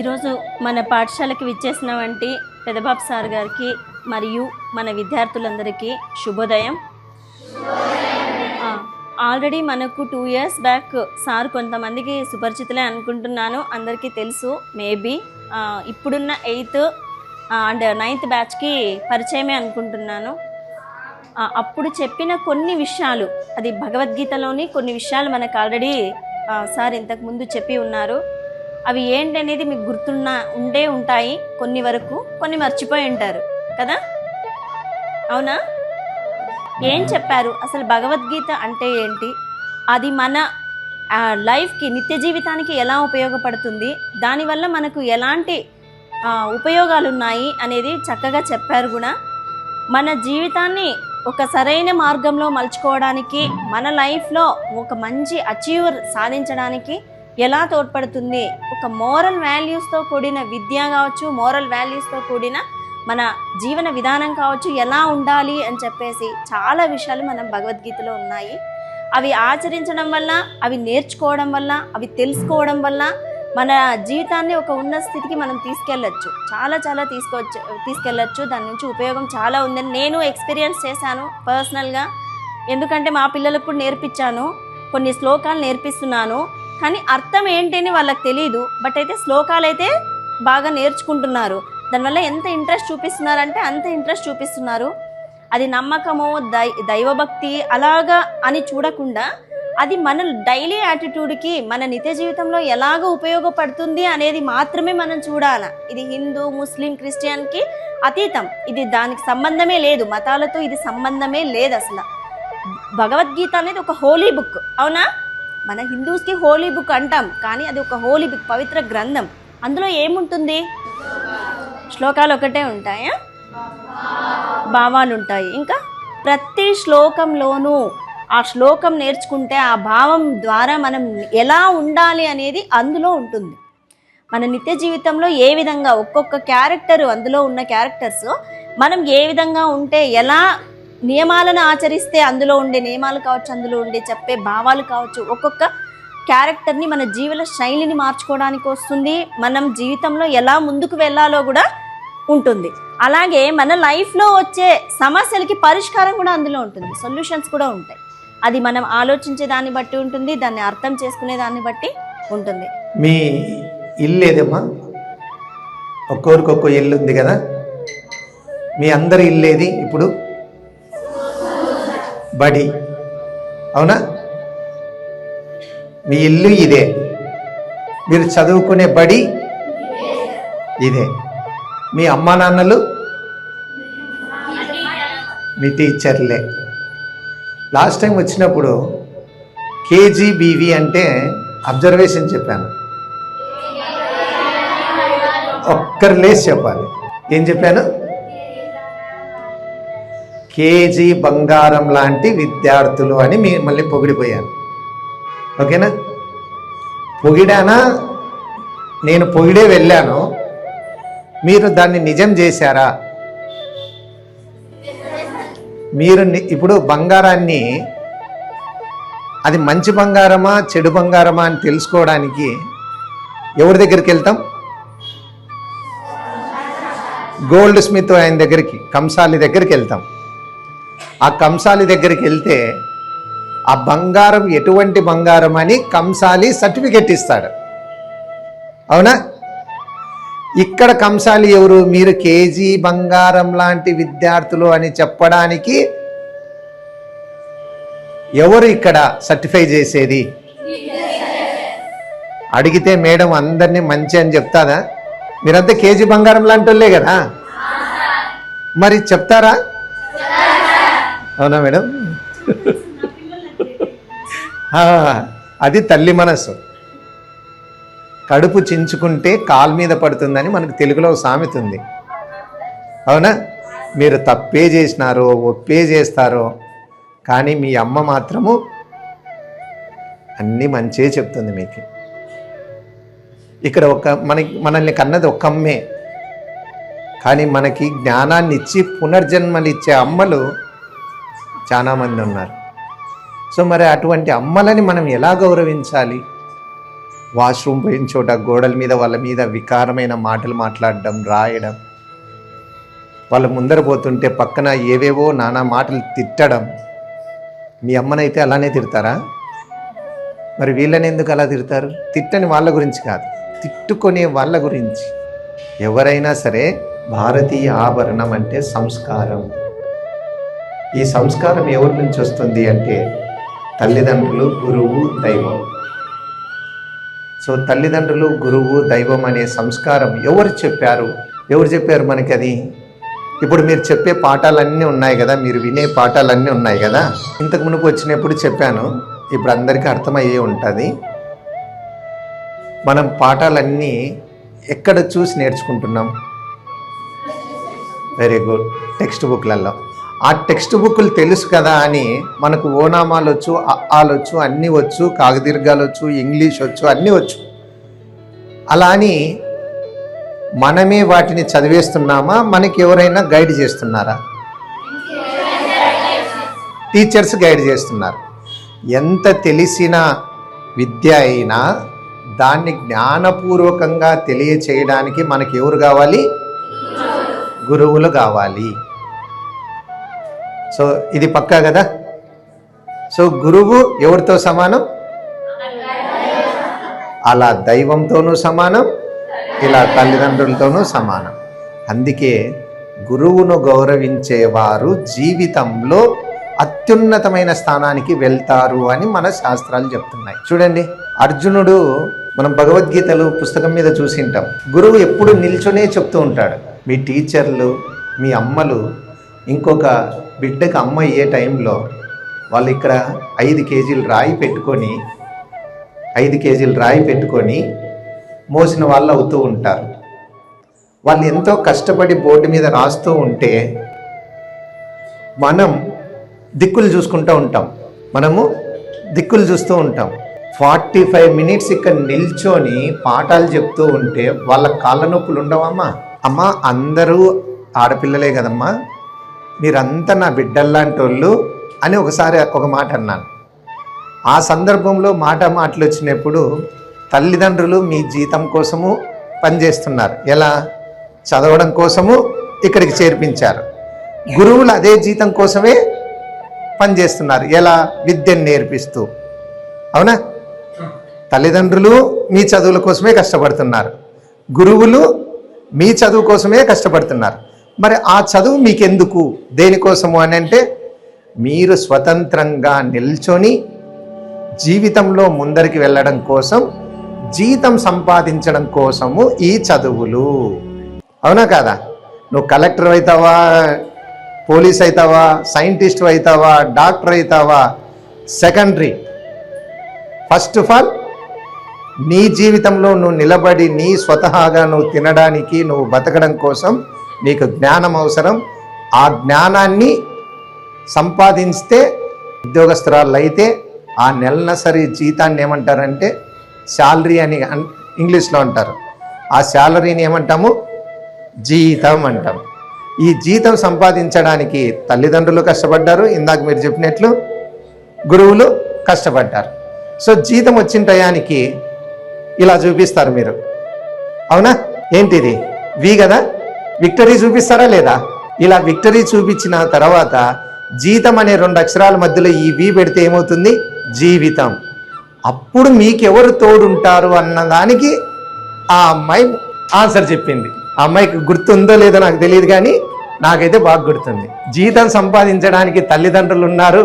ఈరోజు మన పాఠశాలకి విచ్చేసిన వంటి పెదబాబు సార్ గారికి మరియు మన విద్యార్థులందరికీ శుభోదయం. ఆల్రెడీ మనకు టూ ఇయర్స్ బ్యాక్ సార్ కొంతమందికి సుపరిచితులే అనుకుంటున్నాను అందరికీ తెలుసు మేబీ ఇప్పుడున్న ఎయిత్ అండ్ నైన్త్ బ్యాచ్కి పరిచయమే అనుకుంటున్నాను. అప్పుడు చెప్పిన కొన్ని విషయాలు అది భగవద్గీతలోని కొన్ని విషయాలు మనకు ఆల్రెడీ సార్ ఇంతకు ముందు చెప్పి ఉన్నారు. అవి ఏంటనేది మీకు గుర్తున్న ఉండే ఉంటాయి కొన్ని వరకు కొన్ని మర్చిపోయి ఉంటారు. కదా? అవునా? ఏం చెప్పారు? అసలు భగవద్గీత అంటే ఏంటి? అది మన లైఫ్కి నిత్య జీవితానికి ఎలా ఉపయోగపడుతుంది? దానివల్ల మనకు ఎలాంటి ఉపయోగాలు ఉన్నాయి అనేది చక్కగా చెప్పారు కూడా మన జీవితాన్ని ఒక సరైన మార్గంలో మలుచుకోవడానికి మన లైఫ్లో ఒక మంచి అచీవర్ సాధించడానికి ఎలా తోడ్పడుతుంది? ఒక మోరల్ వాల్యూస్తో కూడిన విద్య కావచ్చు మోరల్ వాల్యూస్తో కూడిన మన జీవన విధానం కావచ్చు ఎలా ఉండాలి అని చెప్పేసి చాలా విషయాలు మన భగవద్గీతలో ఉన్నాయి. అవి ఆచరించడం వల్ల అవి నేర్చుకోవడం వల్ల అవి తెలుసుకోవడం వల్ల మన జీవితాన్ని ఒక ఉన్న స్థితికి మనం తీసుకెళ్ళచ్చు. చాలా చాలా తీసుకోవచ్చు తీసుకెళ్ళచ్చు. దాని నుంచి ఉపయోగం చాలా ఉందని నేను ఎక్స్పీరియన్స్ చేశాను పర్సనల్గా. ఎందుకంటే మా పిల్లలకు కూడా నేర్పించాను. కొన్ని శ్లోకాలు నేర్పిస్తున్నాను. కానీ అర్థం ఏంటని వాళ్ళకి తెలియదు బట్ అయితే శ్లోకాలు అయితే బాగా నేర్చుకుంటున్నారు. దానివల్ల ఎంత ఇంట్రెస్ట్ చూపిస్తున్నారంటే అంత ఇంట్రెస్ట్ చూపిస్తున్నారు. అది నమ్మకము దై దైవభక్తి అలాగా అని చూడకుండా అది మన డైలీ యాటిట్యూడ్కి మన నిత్య జీవితంలో ఎలాగ ఉపయోగపడుతుంది అనేది మాత్రమే మనం చూడాల. ఇది హిందూ ముస్లిం క్రిస్టియన్కి అతీతం. ఇది దానికి సంబంధమే లేదు. మతాలతో ఇది సంబంధమే లేదు అసలు భగవద్గీత అనేది ఒక హోలీ బుక్. అవునా? మన హిందూస్కి హోలీ బుక్ అంటాం కానీ అది ఒక హోలీ బుక్ పవిత్ర గ్రంథం. అందులో ఏముంటుంది? శ్లోకాలు ఒకటే ఉంటాయా? భావాలు ఉంటాయి. ఇంకా ప్రతి శ్లోకంలోనూ ఆ శ్లోకం నేర్చుకుంటే ఆ భావం ద్వారా మనం ఎలా ఉండాలి అనేది అందులో ఉంటుంది. మన నిత్య జీవితంలో ఏ విధంగా ఒక్కొక్క క్యారెక్టర్ అందులో ఉన్న క్యారెక్టర్స్ మనం ఏ విధంగా ఉంటే ఎలా నియమాలను ఆచరిస్తే అందులో ఉండే నియమాలు కావచ్చు అందులో ఉండే చెప్పే భావాలు కావచ్చు ఒక్కొక్క క్యారెక్టర్ని మన జీవన శైలిని మార్చుకోవడానికి వస్తుంది. మనం జీవితంలో ఎలా ముందుకు వెళ్ళాలో కూడా ఉంటుంది. అలాగే మన లైఫ్లో వచ్చే సమస్యలకి పరిష్కారం కూడా అందులో ఉంటుంది. సొల్యూషన్స్ కూడా ఉంటాయి. అది మనం ఆలోచించే దాన్ని బట్టి ఉంటుంది దాన్ని అర్థం చేసుకునే దాన్ని బట్టి ఉంటుంది. మీ ఇల్లు ఏదమ్మా? ఒక్కొరికొక్క ఇల్లు ఉంది కదా? మీ అందరి ఇల్లు ఏది ఇప్పుడు? బడి. అవునా? మీ ఇల్లు ఇదే. మీరు చదువుకునే బడి ఇదే. మీ అమ్మా నాన్నలు? మీ టీచర్లే. లాస్ట్ టైం వచ్చినప్పుడు కేజీబీవి అంటే అబ్జర్వేషన్ చెప్పాను. ఒక్కరు లేచి చెప్పాలి. ఏం చెప్పాను? కేజీ బంగారం లాంటి విద్యార్థులు అని మిమ్మల్ని పొగిడిపోయాను ఓకేనా? పొగిడానా? నేను పొగిడే వెళ్ళాను. మీరు దాన్ని నిజం చేశారా? మీరు ఇప్పుడు బంగారాన్ని అది మంచి బంగారమా చెడు బంగారమా అని తెలుసుకోవడానికి ఎవరి దగ్గరికి వెళ్తాం? గోల్డ్ స్మిత్ ఆయన దగ్గరికి కంసాలి దగ్గరికి వెళ్తాం. ఆ కంసాలి దగ్గరికి వెళ్తే ఆ బంగారం ఎటువంటి బంగారం అని కంసాలి సర్టిఫికెట్ ఇస్తాడు. అవునా? ఇక్కడ కంసాలి ఎవరు? మీరు కేజీ బంగారం లాంటి విద్యార్థులు అని చెప్పడానికి ఎవరు ఇక్కడ సర్టిఫై చేసేది? అడిగితే మేడం అందరినీ మంచి అని చెప్తాదా మీరంతా కేజీ బంగారం లాంటి వాళ్ళే కదా? మరి చెప్తారా? అవునా మేడం? అది తల్లి మనస్సు. కడుపు చించుకుంటే కాలు మీద పడుతుందని మనకు తెలుగులో సామెత ఉంది. అవునా? మీరు తప్పే చేసినారో ఒప్పే చేస్తారో కానీ మీ అమ్మ మాత్రము అన్నీ మంచే చెప్తుంది మీకు. ఇక్కడ ఒక మనకి మనల్ని కన్నది ఒక అమ్మే. కానీ మనకి జ్ఞానాన్ని ఇచ్చి పునర్జన్మలు ఇచ్చే అమ్మలు చాలామంది ఉన్నారు. సో మరి అటువంటి అమ్మలని మనం ఎలా గౌరవించాలి? వాష్రూమ్ పోయిన చోట గోడల మీద వాళ్ళ మీద వికారమైన మాటలు మాట్లాడడం రాయడం వాళ్ళ ముందర పోతుంటే పక్కన ఏవేవో నానా మాటలు తిట్టడం మీ అమ్మనైతే అలానే తిడతారా? మరి వీళ్ళని ఎందుకు అలా తిడతారు? తిట్టని వాళ్ళ గురించి కాదు తిట్టుకునే వాళ్ళ గురించి. ఎవరైనా సరే భారతీయ ఆభరణం అంటే సంస్కారం. ఈ సంస్కారం ఎవరి నుంచి వస్తుంది అంటే తల్లిదండ్రులు గురువు దైవం. సో తల్లిదండ్రులు గురువు దైవం అనే సంస్కారం ఎవరు చెప్పారు? ఎవరు చెప్పారు మనకి అది ఇప్పుడు మీరు చెప్పే పాఠాలన్నీ ఉన్నాయి కదా మీరు వినే పాఠాలన్నీ ఉన్నాయి కదా. ఇంతకు మునుపు వచ్చినప్పుడు చెప్పాను ఇప్పుడు అందరికీ అర్థమయ్యే ఉంటుంది. మనం పాఠాలన్నీ ఎక్కడ చూసి నేర్చుకుంటున్నాం? వెరీ గుడ్ టెక్స్ట్ బుక్లలో ఆ టెక్స్ట్ బుక్లు తెలుసు కదా అని మనకు ఓనామాలు వచ్చు ఆలు వచ్చు అన్నీ వచ్చు కాగదీర్ఘాలు వచ్చు ఇంగ్లీష్ వచ్చు అన్నీ వచ్చు. అలా అని మనమే వాటిని చదివేస్తున్నామా? మనకి ఎవరైనా గైడ్ చేస్తున్నారా? టీచర్స్ గైడ్ చేస్తున్నారు. ఎంత తెలిసిన విద్య అయినా దాన్ని జ్ఞానపూర్వకంగా తెలియచేయడానికి మనకి ఎవరు కావాలి? గురువులు కావాలి. సో ఇది పక్కా కదా? సో గురువు ఎవరితో సమానం? అలా దైవంతోనూ సమానం ఇలా తల్లిదండ్రులతోనూ సమానం. అందుకే గురువును గౌరవించేవారు జీవితంలో అత్యున్నతమైన స్థానానికి వెళ్తారు అని మన శాస్త్రాలు చెప్తున్నాయి. చూడండి అర్జునుడు మనం భగవద్గీతలు పుస్తకం మీద చూసింటాం గురువు ఎప్పుడు నిల్చొనే చెప్తూ ఉంటాడు. మీ టీచర్లు మీ అమ్మలు ఇంకొక బిడ్డకు అమ్మ అయ్యే టైంలో వాళ్ళు ఇక్కడ ఐదు కేజీలు రాయి పెట్టుకొని ఐదు కేజీలు రాయి పెట్టుకొని మోసిన వాళ్ళు అవుతూ ఉంటారు. వాళ్ళు ఎంతో కష్టపడి బోర్డు మీద రాస్తూ ఉంటే మనం దిక్కులు చూసుకుంటూ ఉంటాం. మనము దిక్కులు చూస్తూ ఉంటాం. ఫార్టీ ఫైవ్ మినిట్స్ ఇక్కడ నిల్చొని పాఠాలు చెప్తూ ఉంటే వాళ్ళ కాళ్ళ నొప్పులు ఉండవమ్మా. అమ్మా అందరూ ఆడపిల్లలే కదమ్మా. మీరంతా నా బిడ్డల్లాంటి వాళ్ళు అని ఒకసారి ఒక మాట అన్నాను. ఆ సందర్భంలో మాట మాటలు వచ్చినప్పుడు తల్లిదండ్రులు మీ జీతం కోసము పనిచేస్తున్నారు. ఎలా? చదవడం కోసము ఇక్కడికి చేర్పించారు. గురువులు అదే జీతం కోసమే పనిచేస్తున్నారు. ఎలా? విద్యను నేర్పిస్తూ. అవునా? తల్లిదండ్రులు మీ చదువుల కోసమే కష్టపడుతున్నారు. గురువులు మీ చదువు కోసమే కష్టపడుతున్నారు. మరి ఆ చదువు మీకెందుకు? దేనికోసము అని అంటే మీరు స్వతంత్రంగా నిల్చొని జీవితంలో ముందరికి వెళ్ళడం కోసం జీతం సంపాదించడం కోసము ఈ చదువులు. అవునా కాదా? నువ్వు కలెక్టర్ అవుతావా పోలీస్ అవుతావా సైంటిస్ట్ అవుతావా డాక్టర్ అవుతావా సెకండరీ. ఫస్ట్ ఆఫ్ ఆల్ నీ జీవితంలో నువ్వు నిలబడి నీ స్వతహాగా నువ్వు తినడానికి నువ్వు బతకడం కోసం నీకు జ్ఞానం అవసరం. ఆ జ్ఞానాన్ని సంపాదించితే ఉద్యోగస్తురాలు అయితే ఆ నెలనసరి జీతాన్ని ఏమంటారంటే శాలరీ అని అన్- ఇంగ్లీష్లో అంటారు. ఆ శాలరీని ఏమంటాము? జీతం అంటాం ఈ జీతం సంపాదించడానికి తల్లిదండ్రులు కష్టపడ్డారు. ఇందాక మీరు చెప్పినట్లు గురువులు కష్టపడ్డారు. సో జీతం వచ్చిన టయానికి ఇలా చూపిస్తారు మీరు. అవునా? ఏంటిది? వి కదా? విక్టరీ చూపిస్తారా లేదా? ఇలా విక్టరీ చూపించిన తర్వాత జీతం అనే రెండు అక్షరాల మధ్యలో ఈ వి పెడితే ఏమవుతుంది? జీవితం. అప్పుడు మీకెవరు తోడుంటారు అన్న దానికి ఆ అమ్మాయి ఆన్సర్ చెప్పింది. ఆ అమ్మాయికి గుర్తుందో లేదో నాకు తెలియదు కానీ నాకైతే బాగా గుర్తుంది. జీతం సంపాదించడానికి తల్లిదండ్రులు ఉన్నారు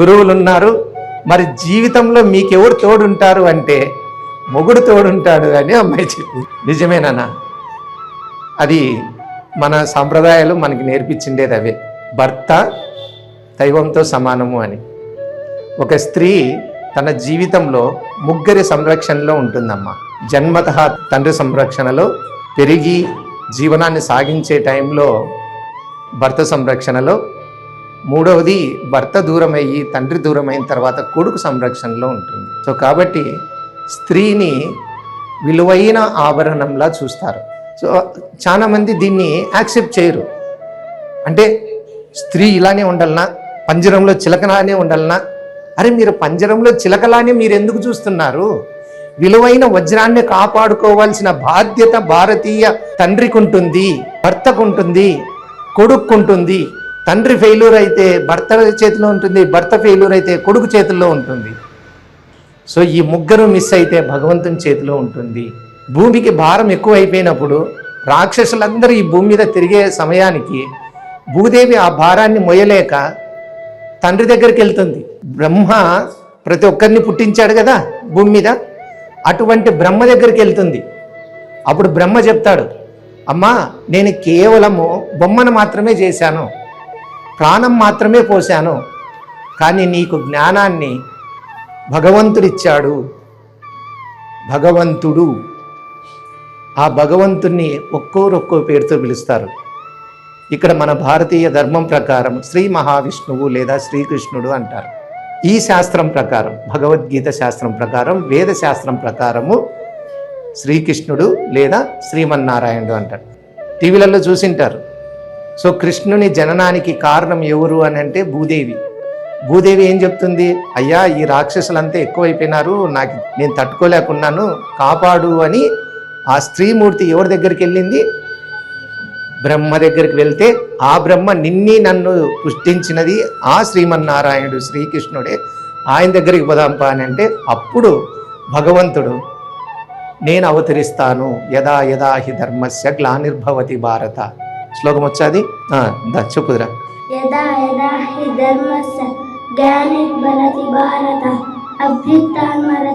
గురువులు ఉన్నారు. మరి జీవితంలో మీకెవరు తోడుంటారు అంటే మొగుడు తోడుంటాడు అని అమ్మాయి చెప్పింది. నిజమేనా అది మన సాంప్రదాయాలు మనకి నేర్పించిండేది అవే. భర్త దైవంతో సమానము అని. ఒక స్త్రీ తన జీవితంలో ముగ్గురి సంరక్షణలో ఉంటుందమ్మా. జన్మత తండ్రి సంరక్షణలో పెరిగి జీవనాన్ని సాగించే టైంలో భర్త సంరక్షణలో మూడవది భర్త దూరమయ్యి తండ్రి దూరమైన తర్వాత కొడుకు సంరక్షణలో ఉంటుంది. సో కాబట్టి స్త్రీని విలువైన ఆభరణంలా చూస్తారు. సో చాలా మంది దీన్ని యాక్సెప్ట్ చేయరు. అంటే స్త్రీ ఇలానే ఉండాలనా? పంజరంలో చిలకలానే ఉండాలనా? అరే మీరు పంజరంలో చిలకలానే మీరు ఎందుకు చూస్తున్నారు? విలువైన వజ్రాన్ని కాపాడుకోవాల్సిన బాధ్యత భారతీయ తండ్రికి ఉంటుంది భర్తకు ఉంటుంది కొడుక్కుంటుంది. తండ్రి ఫెయిల్యూర్ అయితే భర్త చేతిలో ఉంటుంది భర్త ఫెయిల్యూర్ అయితే కొడుకు చేతుల్లో ఉంటుంది. సో ఈ ముగ్గురు మిస్ అయితే భగవంతుని చేతిలో ఉంటుంది. భూమికి భారం ఎక్కువ అయిపోయినప్పుడు రాక్షసులందరూ ఈ భూమి మీద తిరిగే సమయానికి భూదేవి ఆ భారాన్ని మొయ్యలేక తండ్రి దగ్గరికి వెళ్తుంది. బ్రహ్మ ప్రతి ఒక్కరిని పుట్టించాడు కదా భూమి మీద. అటువంటి బ్రహ్మ దగ్గరికి వెళ్తుంది. అప్పుడు బ్రహ్మ చెప్తాడు అమ్మా నేను కేవలము బొమ్మను మాత్రమే చేశాను ప్రాణం మాత్రమే పోశాను కానీ నీకు జ్ఞానాన్ని భగవంతుడిచ్చాడు భగవంతుడు. ఆ భగవంతుణ్ణి ఒక్కోరొక్కో పేరుతో పిలుస్తారు. ఇక్కడ మన భారతీయ ధర్మం ప్రకారం శ్రీ మహావిష్ణువు లేదా శ్రీకృష్ణుడు అంటారు. ఈ శాస్త్రం ప్రకారం భగవద్గీత శాస్త్రం ప్రకారం వేద శాస్త్రం ప్రకారము శ్రీకృష్ణుడు లేదా శ్రీమన్నారాయణుడు అంటారు. టీవీలలో చూసింటారు. సో కృష్ణుని జననానికి కారణం ఎవరు అని అంటే భూదేవి. భూదేవి ఏం చెప్తుంది? అయ్యా ఈ రాక్షసులంతా ఎక్కువైపోయినారు నాకు నేను తట్టుకోలేకున్నాను కాపాడు అని ఆ స్త్రీమూర్తి ఎవరి దగ్గరికి వెళ్ళింది? బ్రహ్మ దగ్గరికి వెళ్తే ఆ బ్రహ్మ నిన్ని నన్ను పుష్టించినది ఆ శ్రీమన్నారాయణుడు శ్రీకృష్ణుడే. ఆయన దగ్గరికి పోదాంపా అని అంటే అప్పుడు భగవంతుడు నేను అవతరిస్తాను యదా యదా హి ధర్మస్య గ్లానిర్భవతి భారత. శ్లోకం వచ్చాది? చెప్పుదురా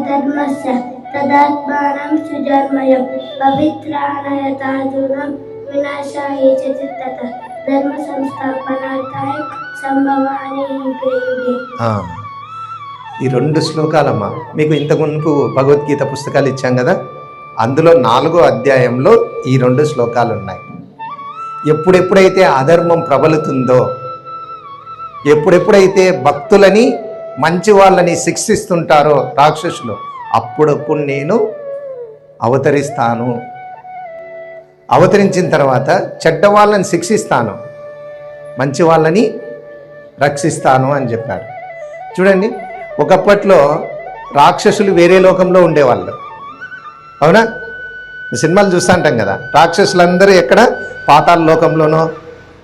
ధర్మస్య తదాత్మానం సుజన్మయం పవిత్రానయతాదూరం వినాశాయ చతుర్థత ధర్మ సంస్థాపనార్థాయ సంభవాని ఈ రెండు శ్లోకాలమ్మా మీకు ఇంతకుముందు భగవద్గీత పుస్తకాలు ఇచ్చాం కదా? అందులో నాలుగో అధ్యాయంలో ఈ రెండు శ్లోకాలు ఉన్నాయి ఎప్పుడెప్పుడైతే అధర్మం ప్రబలుతుందో ఎప్పుడెప్పుడైతే భక్తులని మంచి వాళ్ళని శిక్షిస్తుంటారో రాక్షసులు అప్పుడప్పుడు నేను అవతరిస్తాను. అవతరించిన తర్వాత చెడ్డ వాళ్ళని శిక్షిస్తాను. మంచి వాళ్ళని రక్షిస్తాను అని చెప్పారు. చూడండి ఒకప్పట్లో రాక్షసులు వేరే లోకంలో ఉండేవాళ్ళు. అవునా? సినిమాలు చూస్తూ ఉంటాం కదా రాక్షసులందరూ ఎక్కడ? పాతాళ లోకంలోనో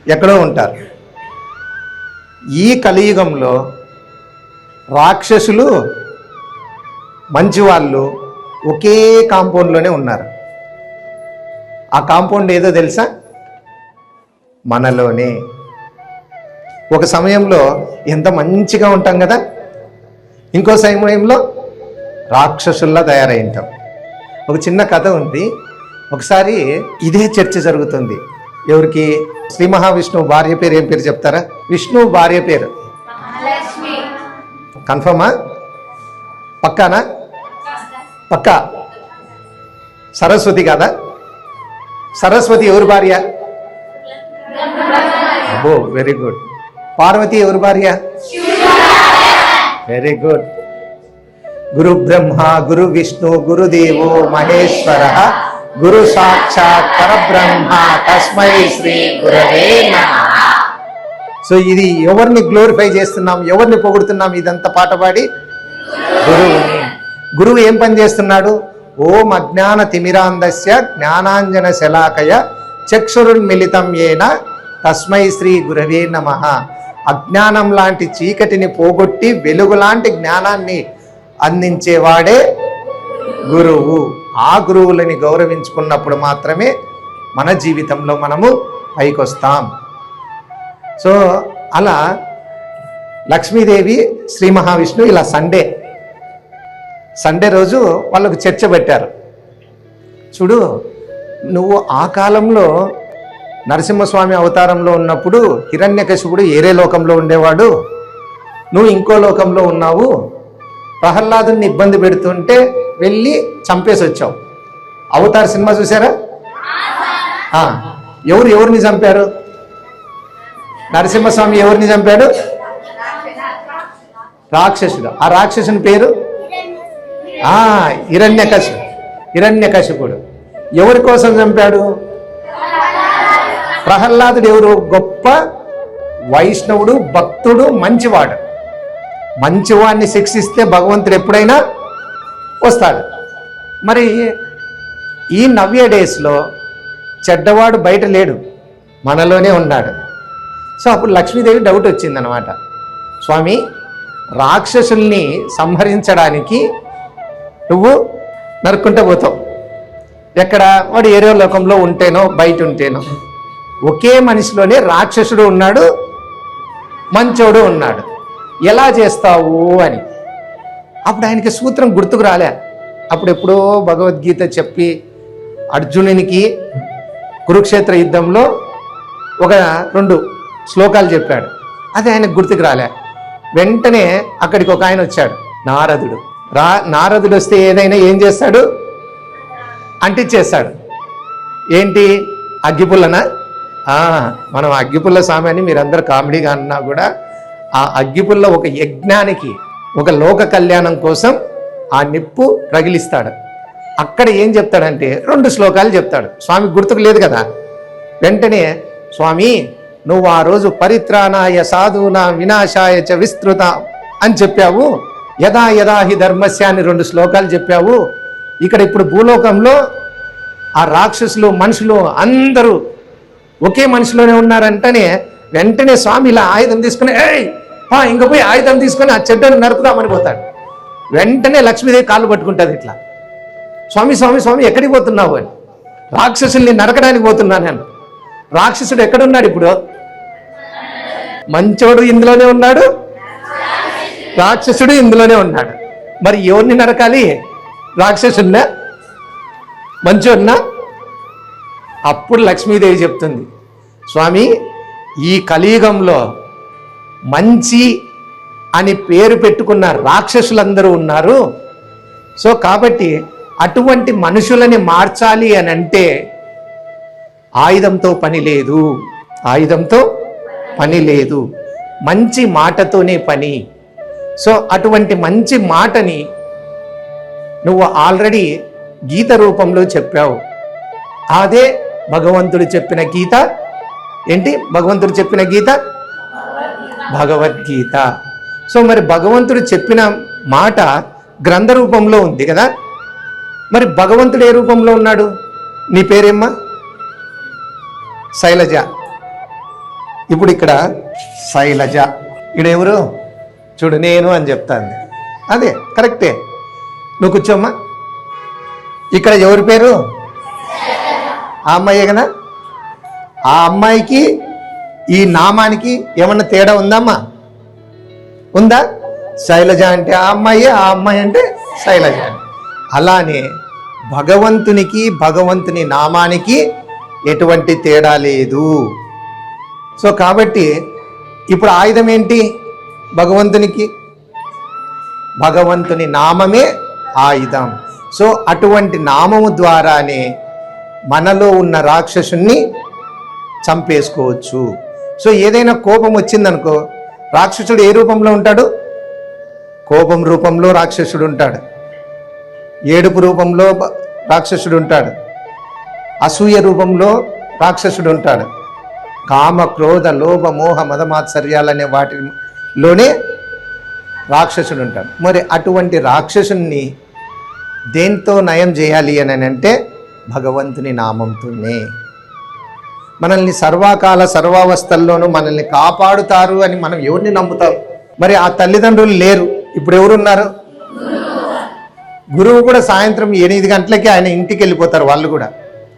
ఎక్కడో ఉంటారు. ఈ కలియుగంలో రాక్షసులు మంచివాళ్ళు ఒకే కాంపౌండ్లోనే ఉన్నారు. ఆ కాంపౌండ్ ఏదో తెలుసా? మనలోనే. ఒక సమయంలో ఎంత మంచిగా ఉంటాం కదా? ఇంకో సమయంలో రాక్షసుల్లా తయారై ఉంటాం ఒక చిన్న కథ ఉంది. ఒకసారి ఇదే చర్చ జరుగుతుంది. ఎవరికి? శ్రీ మహావిష్ణువు భార్య పేరు ఏం పేరు చెప్తారా? విష్ణువు భార్య పేరు. కన్ఫర్మా? పక్కానా? పక్కా? సరస్వతి కాదా? సరస్వతి ఎవరు భార్య? అబ్బో వెరీ గుడ్ పార్వతి ఎవరు భార్య? వెరీ గుడ్ గురు బ్రహ్మ గురు విష్ణు గురుదేవో మహేశ్వర గురు సాక్షాత్ పరబ్రహ్మ తస్మై శ్రీ గురవే సో ఇది ఎవరిని గ్లోరిఫై చేస్తున్నాం ఎవరిని పొగుడుతున్నాం ఇదంతా పాట పాడి? గురువుని. గురువు ఏం పని చేస్తున్నాడు? ఓం అజ్ఞాన తిమిరాంధస్య జ్ఞానాంజన శలాకయ చక్షురున్మిళితం ఏన తస్మై శ్రీ గురవే నమ. అజ్ఞానం లాంటి చీకటిని పోగొట్టి వెలుగు లాంటి జ్ఞానాన్ని అందించేవాడే గురువు. ఆ గురువులని గౌరవించుకున్నప్పుడు మాత్రమే మన జీవితంలో మనము పైకొస్తాం. సో అలా లక్ష్మీదేవి శ్రీ మహావిష్ణువు ఇలా సండే సండే రోజు వాళ్ళకు చర్చ పెట్టారు. చూడు నువ్వు ఆ కాలంలో నరసింహస్వామి అవతారంలో ఉన్నప్పుడు హిరణ్యకశిపుడు ఏరే లోకంలో ఉండేవాడు. నువ్వు ఇంకో లోకంలో ఉన్నావు. ప్రహ్లాదుని ఇబ్బంది పెడుతుంటే వెళ్ళి చంపేసి వచ్చావు. అవతార్ సినిమా చూసారా? ఎవరు ఎవరిని చంపారు? నరసింహస్వామి ఎవరిని చంపాడు? రాక్షసుడు. ఆ రాక్షసుని పేరు? హిరణ్యకశి హిరణ్యకశిపుడు ఎవరి కోసం చంపాడు? ప్రహ్లాదుడు ఎవరు? గొప్ప వైష్ణవుడు భక్తుడు మంచివాడు. మంచివాడిని శిక్షిస్తే భగవంతుడు ఎప్పుడైనా వస్తాడు. మరి ఈ నవ్య డేస్లో చెడ్డవాడు బయట లేడు మనలోనే ఉన్నాడు. సో అప్పుడు లక్ష్మీదేవి డౌట్ వచ్చిందనమాట స్వామి రాక్షసుల్ని సంహరించడానికి నువ్వు నరుక్కుంటూ పోతావు. ఎక్కడ? వాడు ఏరే లోకంలో ఉంటేనో బయట ఉంటేనో. ఒకే మనిషిలోనే రాక్షసుడు ఉన్నాడు మంచోడు ఉన్నాడు. ఎలా చేస్తావు అని. అప్పుడు ఆయనకి సూత్రం గుర్తుకు రాలే. అప్పుడు ఎప్పుడో భగవద్గీత చెప్పి అర్జునునికి కురుక్షేత్ర యుద్ధంలో ఒక రెండు శ్లోకాలు చెప్పాడు. అది ఆయనకు గుర్తుకు రాలే. వెంటనే అక్కడికి ఒక ఆయన వచ్చాడు నారదుడు. రా నారదుడు వస్తే ఏదైనా ఏం చేస్తాడు? అంటించేస్తాడు ఏంటి? అగ్గిపుల్లనా? మనం అగ్గిపుల్ల స్వామి అని మీరందరూ కామెడీగా అన్నా కూడా ఆ అగ్గిపుల్ల ఒక యజ్ఞానికి ఒక లోక కళ్యాణం కోసం ఆ నిప్పు రగిలిస్తాడు. అక్కడ ఏం చెప్తాడంటే రెండు శ్లోకాలు చెప్తాడు. స్వామి గుర్తుకు లేదు కదా? వెంటనే స్వామి నువ్వు ఆ రోజు పరిత్రాణాయ సాధునా వినాశాయ చ విస్తృత అని చెప్పావు. యదా యదా హి ధర్మస్య అని రెండు శ్లోకాలు చెప్పావు. ఇక్కడ ఇప్పుడు భూలోకంలో ఆ రాక్షసులు మనుషులు అందరూ ఒకే మనిషిలోనే ఉన్నారంటనే వెంటనే స్వామి ఇలా ఆయుధం తీసుకుని ఏయ్ పా ఇంక పోయి ఆయుధం తీసుకొని ఆ చెడ్డను నరుకుదామని పోతాడు. వెంటనే లక్ష్మీదేవి కాళ్ళు పట్టుకుంటుంది ఇట్లా. స్వామి స్వామి స్వామి ఎక్కడికి పోతున్నావు? అని. రాక్షసుల్ని నరకడానికి పోతున్నాను నేను. రాక్షసుడు ఎక్కడున్నాడు ఇప్పుడు? మంచోడు ఇందులోనే ఉన్నాడు. రాక్షసుడు ఇందులోనే ఉన్నాడు. మరి ఎవరిని నరకాలి? రాక్షసున్నా మంచోన్నా అప్పుడు లక్ష్మీదేవి చెప్తుంది స్వామి ఈ కలియుగంలో మంచి అని పేరు పెట్టుకున్న రాక్షసులందరూ ఉన్నారు. సో కాబట్టి అటువంటి మనుషులని మార్చాలి అని అంటే ఆయుధంతో పని లేదు. ఆయుధంతో పని లేదు. మంచి మాటతోనే పని. సో అటువంటి మంచి మాటని నువ్వు ఆల్రెడీ గీత రూపంలో చెప్పావు. అదే భగవంతుడు చెప్పిన గీత. ఏంటి? భగవంతుడు చెప్పిన గీత? భగవద్గీత. సో మరి భగవంతుడు చెప్పిన మాట గ్రంథ రూపంలో ఉంది కదా? మరి భగవంతుడు ఏ రూపంలో ఉన్నాడు? నీ పేరేమ్మా? శైలజ. ఇప్పుడు ఇక్కడ శైలజ. ఈడెవరు? చూడు నేను అని చెప్తాను అదే కరెక్టే. నువ్వు కూర్చోమ్మా. ఇక్కడ ఎవరి పేరు? ఆ అమ్మాయే కదా ఆ అమ్మాయికి ఈ నామానికి ఏమన్నా తేడా ఉందమ్మా? ఉందా? శైలజ అంటే ఆ అమ్మాయి ఆ అమ్మాయి అంటే శైలజ. అలానే భగవంతునికి భగవంతుని నామానికి ఎటువంటి తేడా లేదు. సో కాబట్టి ఇప్పుడు ఆయుధం ఏంటి? భగవంతునికి భగవంతుని నామమే ఆయుధం. సో అటువంటి నామము ద్వారానే మనలో ఉన్న రాక్షసుని చంపేసుకోవచ్చు. సో ఏదైనా కోపం వచ్చిందనుకో రాక్షసుడు ఏ రూపంలో ఉంటాడు? కోపం రూపంలో రాక్షసుడు ఉంటాడు. ఏడుపు రూపంలో రాక్షసుడు ఉంటాడు. అసూయ రూపంలో రాక్షసుడు ఉంటాడు. కామ క్రోధ లోభ మోహ మదమాత్సర్యాలనే లోనే రాక్షసుడు ఉంటాడు. మరి అటువంటి రాక్షసుని దేంతో నయం చేయాలి అని అంటే భగవంతుని నామంతోనే. మనల్ని సర్వకాల సర్వావస్థల్లోనూ మనల్ని కాపాడుతారు అని మనం ఎవరిని నమ్ముతాం? మరి ఆ తల్లిదండ్రులు లేరు. ఇప్పుడు ఎవరున్నారు? గురువు కూడా సాయంత్రం ఎనిమిది గంటలకి ఆయన ఇంటికి వెళ్ళిపోతారు వాళ్ళు కూడా.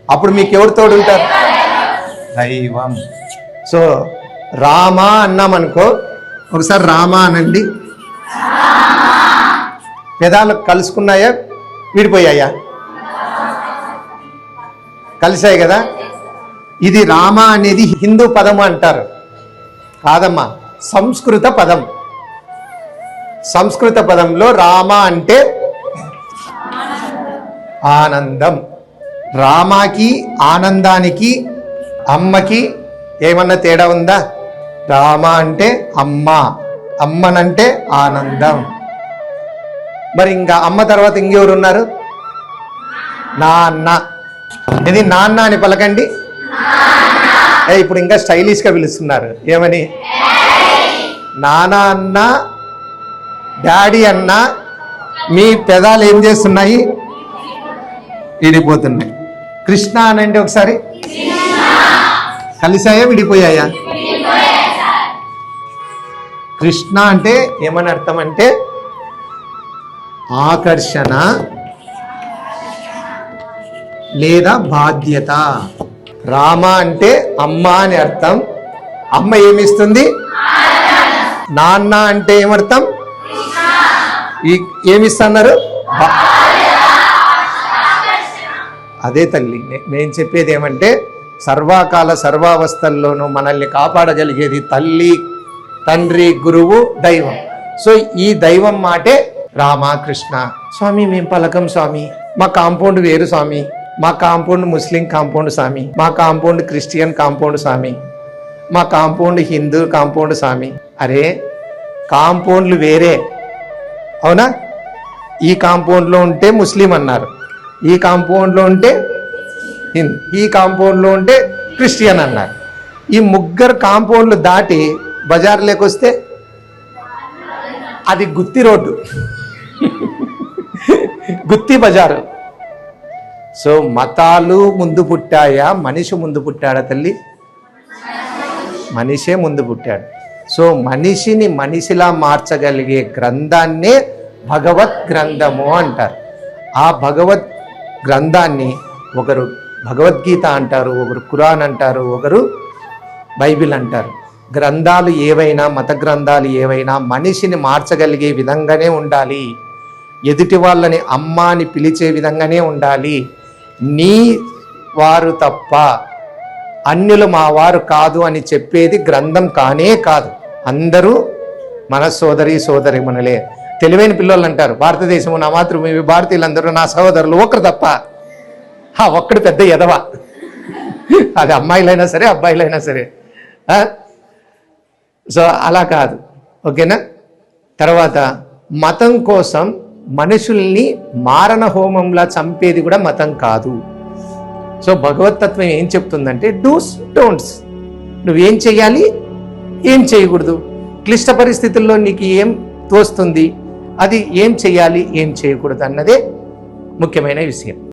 అప్పుడు మీకు ఎవరు తోడుంటారు? దైవం. సో రామా అన్నామనుకో ఒకసారి రామా అనండి. పెదాలు కలుసుకున్నాయా? విడిపోయాయా? కలిసాయి కదా? ఇది రామ అనేది హిందూ పదము అంటారు. కాదమ్మా సంస్కృత పదం. సంస్కృత పదంలో రామ అంటే ఆనందం. రామాకి ఆనందానికి అమ్మకి ఏమన్నా తేడా ఉందా? రామ అంటే అమ్మ అమ్మనంటే ఆనందం. మరి ఇంకా అమ్మ తర్వాత ఇంకెవరు ఉన్నారు నాన్న. ఇది నాన్న అని పలకండి. ఇప్పుడు ఇంకా స్టైలిష్గా పిలుస్తున్నారు. ఏమని? నాన్న అన్న డాడీ అన్న మీ పెదాలు ఏం చేస్తున్నాయి? విడిపోతున్నాయి. కృష్ణ అనండి ఒకసారి? కలిసాయా విడిపోయాయా? కృష్ణ అంటే ఏమని అర్థం అంటే ఆకర్షణ లేదా బాధ్యత. రామ అంటే అమ్మ అని అర్థం. అమ్మ ఏమిస్తుంది? నాన్న అంటే ఏమర్థం? ఈ ఏమిస్తున్నారు? అదే తల్లి నేను చెప్పేది ఏమంటే సర్వాకాల సర్వావస్థల్లోనూ మనల్ని కాపాడగలిగేది తల్లి. తండ్రి గురువు దైవం. సో ఈ దైవం మాటే రామ కృష్ణ స్వామి మేం పలకం స్వామి. మా కాంపౌండ్ వేరు స్వామి. మా కాంపౌండ్ ముస్లిం కాంపౌండ్ స్వామి. మా కాంపౌండ్ క్రిస్టియన్ కాంపౌండ్ స్వామి. మా కాంపౌండ్ హిందూ కాంపౌండ్ స్వామి. అరే కాంపౌండ్లు వేరే. అవునా? ఈ కాంపౌండ్లో ఉంటే ముస్లిం అన్నారు. ఈ కాంపౌండ్లో ఉంటే హిందూ. ఈ కాంపౌండ్లో ఉంటే క్రిస్టియన్ అన్నారు. ఈ ముగ్గురు కాంపౌండ్లు దాటి బజార్లోకి వస్తే అది గుత్తి రోడ్డు. గుత్తి బజారు. సో మతాలు ముందు పుట్టాయా? మనిషి ముందు పుట్టాడా తల్లి? మనిషే ముందు పుట్టాడు. సో మనిషిని మనిషిలా మార్చగలిగే గ్రంథాన్నే భగవత్ గ్రంథము అంటారు. ఆ భగవత్ గ్రంథాన్ని ఒకరు భగవద్గీత అంటారు ఒకరు ఖురాన్ అంటారు ఒకరు బైబిల్ అంటారు. గ్రంథాలు ఏవైనా మత గ్రంథాలు ఏవైనా మనిషిని మార్చగలిగే విధంగానే ఉండాలి. ఎదుటి వాళ్ళని అమ్మ అని పిలిచే విధంగానే ఉండాలి. నీ వారు తప్ప అన్యులు మా వారు కాదు అని చెప్పేది గ్రంథం కానే కాదు. అందరూ మన సోదరి సోదరి మనలే తెలివైన పిల్లలు అంటారు భారతదేశము నా మాతృభూమి భారతీయులందరూ నా సహోదరులు ఒకరు తప్ప. ఆ ఒక్కడు పెద్ద ఎదవ. అది అమ్మాయిలైనా సరే అబ్బాయిలైనా సరే. సో అలా కాదు. ఓకేనా? తర్వాత మతం కోసం మనుషుల్ని మారణ హోమంలా చంపేది కూడా మతం కాదు. సో భగవతత్వం ఏం చెప్తుందంటే డూస్ డోంట్స్ నువ్వేం చేయాలి ఏం చేయకూడదు. క్లిష్ట పరిస్థితుల్లో నీకు ఏం తోస్తుంది? అది ఏం చేయాలి ఏం చేయకూడదు అన్నదే ముఖ్యమైన విషయం.